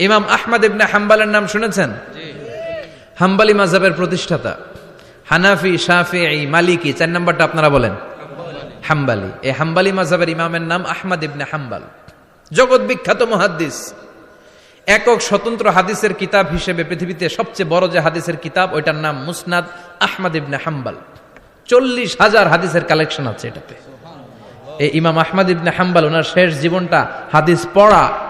ইমাম আহমদ ইবনে হাম্বালের নাম শুনেছেন? হাম্বালি মাযহাবের প্রতিষ্ঠাতা। হানাফি শাফি মালিকি চার নাম্বারটা আপনারা বলেন? হাম্বালি। এই হাম্বালি মাযহাবের ইমামের নাম আহমদ ইবনে হাম্বাল। জগৎ বিখ্যাত মুহাদ্দিস। একক স্বতন্ত্র হাদিসের কিতাব হিসেবে পৃথিবীতে সবচেয়ে বড় যে হাদিসের কিতাব ওইটার নাম মুসনাদ আহমদ ইবনে হাম্বাল। চল্লিশ হাজার হাদিসের কালেকশন আছে এটাতে। এই ইমাম আহমদ ইবনে হাম্বাল ওনার শেষ জীবনটা হাদিস পড়া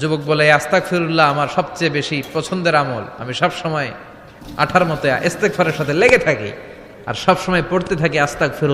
যুবক বলে আস্তাক ফিরুল্লাহ আমার সবচেয়ে বেশি পছন্দের আমল। আমি সব সময় আঠার মতো ইস্তেকফারের সাথে লেগে থাকি আর সব সময় পড়তে থাকি আস্তাক ফিরুল্লাহ